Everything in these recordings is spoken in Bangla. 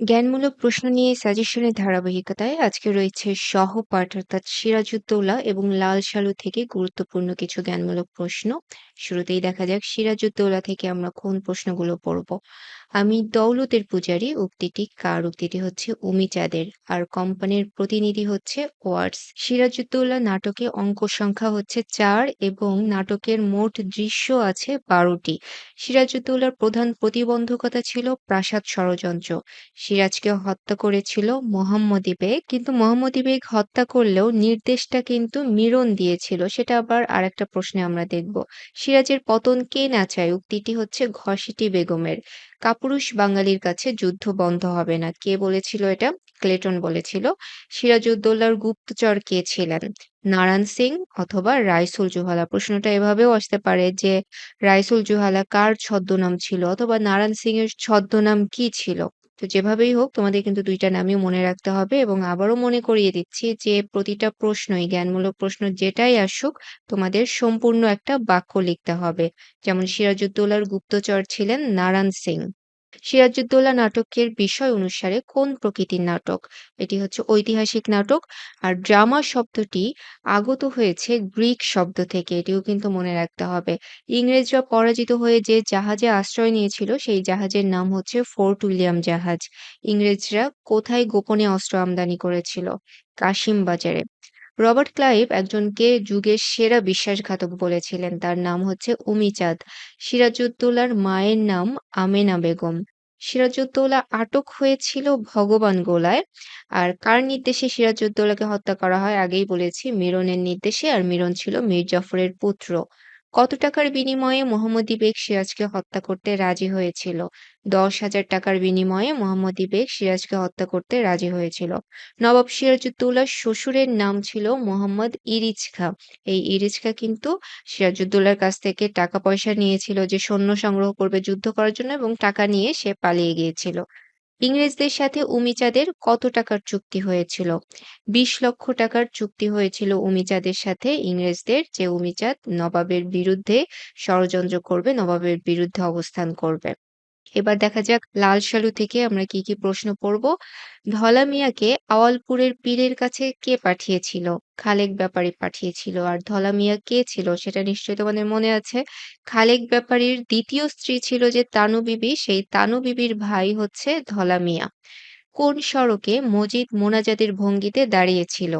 জ্ঞানমূলক প্রশ্ন নিয়ে সাজেশনের ধারাবাহিকতায় আজকে রয়েছে সহপাঠ অর্থাৎ সিরাজউদ্দৌলা এবং লাল সালু থেকে গুরুত্বপূর্ণ কিছু জ্ঞানমূলক প্রশ্ন। শুরুতেই দেখা যাক সিরাজউদ্দৌলা থেকে আমরা কোন প্রশ্নগুলো পড়ব। আমি দৌলতের পূজারী, উক্তিটি কার উক্তিটি হচ্ছে উমিচাঁদের। আর কোম্পানির প্রতিনিধি হচ্ছে ওয়ার্ডস সিরাজউদ্দৌলা নাটকে অঙ্ক সংখ্যা হচ্ছে চার এবং নাটকের মোট দৃশ্য আছে বারোটি। সিরাজউদ্দৌলার প্রধান প্রতিবন্ধকতা ছিল প্রাসাদ ষড়যন্ত্র। সিরাজকে হত্যা করেছিল মোহাম্মদী বেগ কিন্তু মোহাম্মদী বেগ হত্যা করলেও নির্দেশটা কিন্তু মিরন দিয়েছিল। সেটা আবার আরেকটা প্রশ্নে আমরা দেখব। সিরাজের পতন কে না চায়, উক্তিটি হচ্ছে ঘসিটি বেগমের। কাপুরুষ বাঙালির কাছে যুদ্ধ বন্ধ হবে না। কে বলেছিল এটা? ক্লেটন বলেছিল। সিরাজউদ্দৌলার গুপ্তচর কে ছিলেন? নারায়ণ সিং অথবা রাইসুল জুহালা? প্রশ্নটা এভাবেও আসতে পারে যে রাইসুল জুহালা কার ছদ্মনাম ছিল? অথবা নারায়ণ সিং এর ছদ্মনাম কি ছিল? তো যেভাবেই হোক, তোমাদের কিন্তু দুইটা নামই মনে রাখতে হবে এবং আবারও মনে করিয়ে দিচ্ছি যে প্রতিটা প্রশ্নই জ্ঞানমূলক প্রশ্ন যেটাই আসুক, তোমাদের সম্পূর্ণ একটা বাক্য লিখতে হবে। যেমন সিরাজউদ্দৌলার গুপ্তচর ছিলেন নারায়ণ সিং। সিরাজউদ্দৌলা নাটকের বিষয় অনুসারে কোন প্রকৃতির নাটক? এটি হচ্ছে ঐতিহাসিক নাটক আর ড্রামা শব্দটি আগত হয়েছে গ্রিক শব্দ থেকে, এটিও কিন্তু মনে রাখতে হবে। ইংরেজরা পরাজিত হয়ে যে জাহাজে আশ্রয় নিয়েছিল সেই জাহাজের নাম হচ্ছে ফোর্ট উইলিয়াম জাহাজ। ইংরেজরা কোথায় গোপনে অস্ত্র আমদানি করেছিল? কাশিম বাজারে রবার্ট ক্লাইভ একজনকে যুগের সেরা বিশ্বাসঘাতক বলেছিলেন। তার নাম হচ্ছে উমিচাঁদ। সিরাজউদ্দৌলার মায়ের নাম আমেনা বেগম। সিরাজউদ্দৌলা আটক হয়েছিল ভগবান গোলায়। আর কার নির্দেশে সিরাজউদ্দৌলাকে হত্যা করা হয়, আগেই বলেছি, মিরনের নির্দেশে। আর মিরন ছিল মীর জাফরের পুত্র। কত টাকার বিনিময়ে মোহাম্মদী বেগ সিরাজকে হত্যা করতে রাজি হয়েছিল? দশ হাজার টাকার বিনিময়ে মোহাম্মদ বেগ সিরাজকে হত্যা করতে রাজি হয়েছিল। নবাব সিরাজউদ্দৌলার শ্বশুরের নাম ছিল মোহাম্মদ ইরিজ খা এই ইরিজ খা কিন্তু সিরাজউদ্দৌলার কাছ থেকে টাকা পয়সা নিয়েছিল যে সৈন্য সংগ্রহ করবে যুদ্ধ করার জন্য এবং টাকা নিয়ে সে পালিয়ে গিয়েছিল। ইংরেজদের সাথে উমিচাদের কত টাকার চুক্তি হয়েছিল? বিশ লক্ষ টাকার চুক্তি হয়েছিল উমিচাঁদের সাথে ইংরেজদের যে উমিচাঁদ নবাবের বিরুদ্ধে ষড়যন্ত্র করবে, নবাবের বিরুদ্ধে অবস্থান করবে। এবার দেখা যাক লাল সালু থেকে আমরা কি কি প্রশ্ন পড়ব। ধলা মিয়াকে আওয়ালপুরের পীরের কাছে কে পাঠিয়েছিল? খালেক ব্যাপারী পাঠিয়েছিল। আর ধলা মিয়া কে ছিল? সেটা নিশ্চয়ই তোমাদের মনে আছে। খালেক ব্যাপারীর দ্বিতীয় স্ত্রী ছিল যে তানু বিবি, সেই তানু বিবির ভাই হচ্ছে ধলা মিয়া। কোন সড়কে মজিদ মোনাজাতের ভঙ্গিতে দাঁড়িয়েছিল?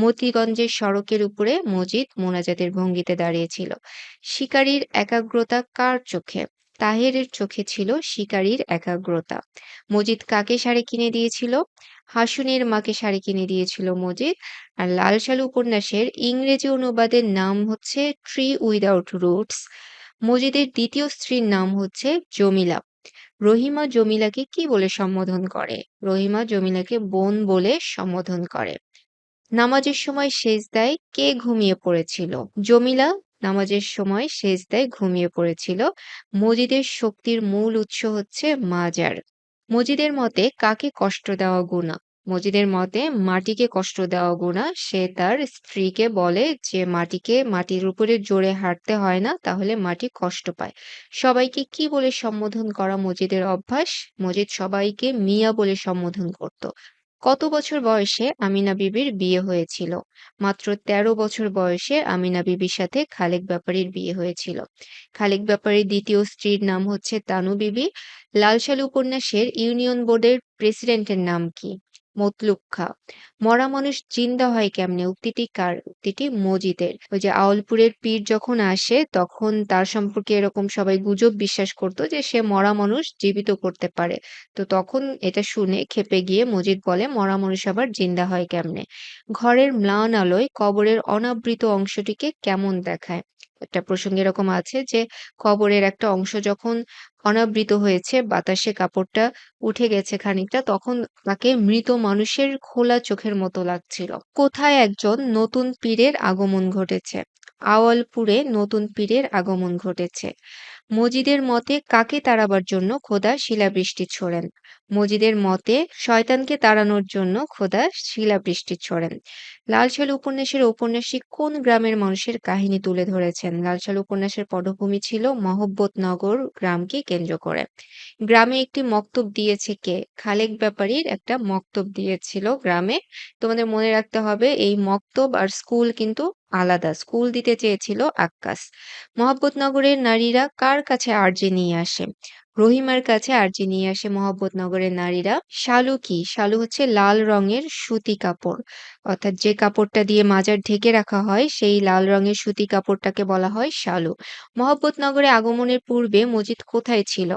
মতিগঞ্জের সড়কের উপরে মজিদ মোনাজাতের ভঙ্গিতে দাঁড়িয়েছিল। শিকারীর একাগ্রতা কার চোখে? তাহেরের চোখে ছিল শিকারীর একাগ্রতা। মজিদ কাকে শাড়ি কিনে দিয়েছিল? হাসুনের মাকে শাড়ি কিনে দিয়েছিল মজিদ। আর লাল সালু উপন্যাসের ইংরেজি অনুবাদের নাম হচ্ছে ট্রি উইদাউট রুটস মজিদের দ্বিতীয় স্ত্রীর নাম হচ্ছে জমিলা। রহিমা জমিলাকে কি বলে সম্বোধন করে? রহিমা জমিলাকে বোন বলে সম্বোধন করে। নামাজের সময় সেজদায় কে ঘুমিয়ে পড়েছিল? জমিলা নামাজের সময় সেজদায় ঘুমিয়ে পড়েছিল। মজিদের শক্তির মূল উৎস হচ্ছে মাজার। মজিদের মতে কাকে কষ্ট দেওয়া গুণা মজিদের মতে মাটিকে কষ্ট দেওয়া গুণা সে তার স্ত্রীকে বলে যে মাটিকে মাটির উপরে জোরে হাঁটতে হয় না, তাহলে মাটি কষ্ট পায়। সবাইকে কি বলে সম্বোধন করা মজিদের অভ্যাস? মজিদ সবাইকে মিয়া বলে সম্বোধন করত। কত বছর বয়সে আমিনা বিবির বিয়ে হয়েছিল? মাত্র ১৩ বছর বয়সে আমিনা বিবির সাথে খালেক ব্যাপারীর বিয়ে হয়েছিল। খালেক ব্যাপারীর দ্বিতীয় স্ত্রীর নাম হচ্ছে তানু বিবি। লালসালু উপন্যাসের ইউনিয়ন বোর্ডের প্রেসিডেন্টের নাম কি? মতলুব খা মরা মানুষ জিন্দা হয় কেমনে? উক্তিটি কার? উক্তিটি মজিদের। ওই যে আউলপুরের পীর যখন আসে, তখন তার সম্পর্কে এরকম সবাই গুজব বিশ্বাস করতো যে সে মরা মানুষ জীবিত করতে পারে। তো তখন এটা শুনে খেপে গিয়ে মজিদ বলে, মরা মানুষ আবার জিন্দা হয় কেমনে? ঘরের ম্লান আলোয় কবরের অনাবৃত অংশটিকে কেমন দেখায়? একটা প্রসঙ্গ এরকম আছে যে, কবরের একটা অংশ যখন অনাবৃত হয়েছে, বাতাসে কাপড়টা উঠে গেছে খানিকটা, তখন তাকে মৃত মানুষের খোলা চোখের মতো লাগছিল। কোথায় একজন নতুন পীরের আগমন ঘটেছে? আওয়ালপুরে নতুন পীরের আগমন ঘটেছে। মজিদের মতে কাকে তাড়াবার জন্য খোদা শিলাবৃষ্টি ছোড়েন? মজিদের মতে শয়তানকে তাড়ানোর জন্য খোদা শিলাবৃষ্টি ছোড়েন। লালসালু উপন্যাসের ঔপন্যাসিক কোন গ্রামের মানুষের কাহিনী তুলে ধরেছেন? লালসালু উপন্যাসের পটভূমি ছিল মহব্বতনগর গ্রামকে কেন্দ্র করে। গ্রামে একটি মক্তব দিয়েছে কে? খালেক ব্যাপারীর একটা মক্তব দিয়েছিল গ্রামে। তোমাদের মনে রাখতে হবে, এই মক্তব আর স্কুল কিন্তু আলাদা স্কুল দিতে চেয়েছিল আক্কাস। মোহাম্মদনগরের নারীরা কার কাছে আর্জি নিয়ে আসে? রহিমার কাছে আর্জি নিয়ে আসে মহব্বতনগরের নারীরা। শালু কি? শালু হচ্ছে লাল রঙের সুতি কাপড়। অর্থাৎ যে কাপড়টা দিয়ে মাজার ঢেকে রাখা হয়, সেই লাল রঙের সুতি কাপড়টাকে বলা হয় শালু। মহব্বতনগরে আগমনের পূর্বে মজিদ কোথায় ছিল?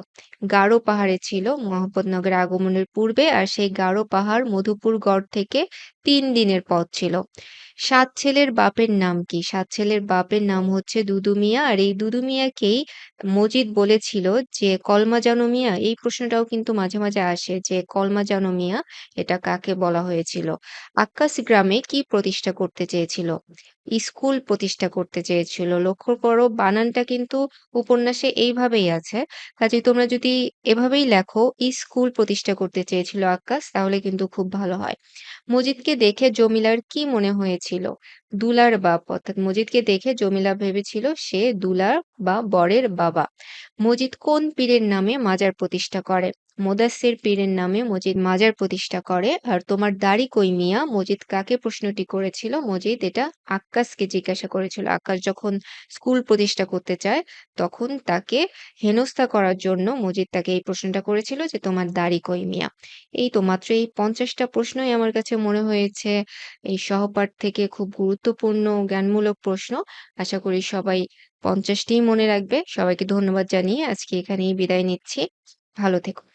গাঢ় পাহাড়ে ছিল মহব্বতনগরে আগমনের পূর্বে, আর সেই গাঢ় পাহাড় মধুপুর গড় থেকে তিন দিনের পথ ছিল। সাত ছেলের বাপের নাম কি? সাত ছেলের বাপের নাম হচ্ছে দুদুমিয়া, আর এই দুদুমিয়াকেই মজিদ বলেছিল যে কলমা জানো মিয়া এই প্রশ্নটাও কিন্তু মাঝে মাঝে আসে যে কলমা জানো মিয়া এটা কাকে বলা হয়েছিল? আক্কাস গ্রামে কি প্রতিষ্ঠা করতে চেয়েছিল? স্কুল প্রতিষ্ঠা করতে চেয়েছিল। লক্ষ্য করো, বানানটা কিন্তু উপন্যাসে এইভাবেই আছে। কাজে তোমরা যদি এভাবেই লেখো, স্কুল প্রতিষ্ঠা করতে চেয়েছিল আক্কাস, তাহলে কিন্তু খুব ভালো হয়। মজিদকে দেখে জমিলার কি মনে হয়েছিল? দুলার বাপ, অর্থাৎ মজিদকে দেখে জমিলা ভেবেছিল সে দুলার বা বরের বাবা। মজিদ কোন পীরের নামে মাজার প্রতিষ্ঠা করে? মোদাস্সির পীরের নামে মজিদ মাজার প্রতিষ্ঠা করে। আর তোমার দাড়ি কই মিয়া? মজিদ কাকে প্রশ্নটি করেছিল? মজিদ এটা আক্কাসকে জিজ্ঞাসা করেছিল। আক্কাস যখন স্কুল প্রতিষ্ঠা করতে চায়, তখন তাকে হেনস্থা করার জন্য মজিদ তাকে এই প্রশ্নটা করেছিল যে, তোমার দাড়ি কই মিয়া? এই তো মাত্র এই পঞ্চাশটা প্রশ্নই আমার কাছে মনে হয়েছে। এই সহপাঠ থেকে খুব গুরুত্বপূর্ণ, জ্ঞানমূলক প্রশ্ন। আশা করি সবাই পঞ্চাশটিই মনে রাখবে। সবাইকে ধন্যবাদ জানিয়ে আজকে এখানেই বিদায় নিচ্ছি। ভালো থেকো।